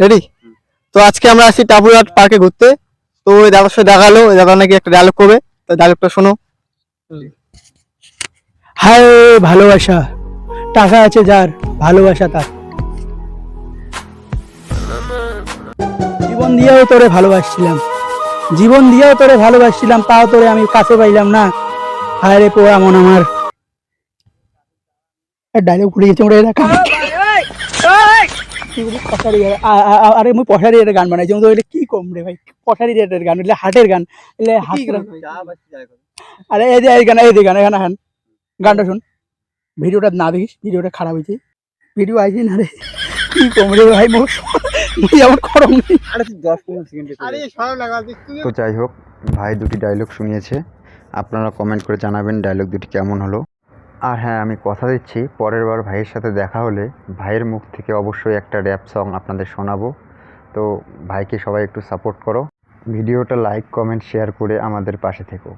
Ready তো আজকে আমরা আসি টাপুরহাট পার্কে ঘুরতে। তো ওই দাদার সাথে দেখাল ওই দাদা নাকি একটা ডায়লগ করবে। তো ডায়লগটা শোনো। হায় ভালোবাসা টাকা আছে যার ভালোবাসা তার। জীবন দিয়েও তোরে ভালোবাসছিলাম। জীবন দিয়েও তোরে ভালোবাসছিলাম তাও তোরে আমি কাছে পাইলাম না। হায় রে পোড়া মন আমার। ডায়লগ ভুলে গেছি আরে মুই পশারি একটা গান বানাইছি। তো কি কম রে ভাই? পশারি রেটের গান এটা হাটের গান। এলে হাট আরে এই যে এই গান এই যে গান এখানে হান গানটা শুন। ভিডিওটা না দেখিস ভিডিওটা খারাপ হয়েছে। ভিডিও আইছি না রে? কি কম রে ভাই? মোর মুই আমার লাগা তো যাই হোক ভাই দুটি ডায়লগ শুনিয়েছে। আপনারা কমেন্ট করে জানাবেন ডায়লগ দুটি কেমন হলো। আর হ্যাঁ আমি কথা দিচ্ছি। পরের বার ভাইয়ের সাথে দেখা হলে ভাইয়ের মুখ থেকে অবশ্যই একটা র্যাপ সং আপনাদের শোনাবো। তো ভাইকে সবাই একটু সাপোর্ট করো। ভিডিওটা লাইক কমেন্ট শেয়ার করে আমাদের পাশে থেকো।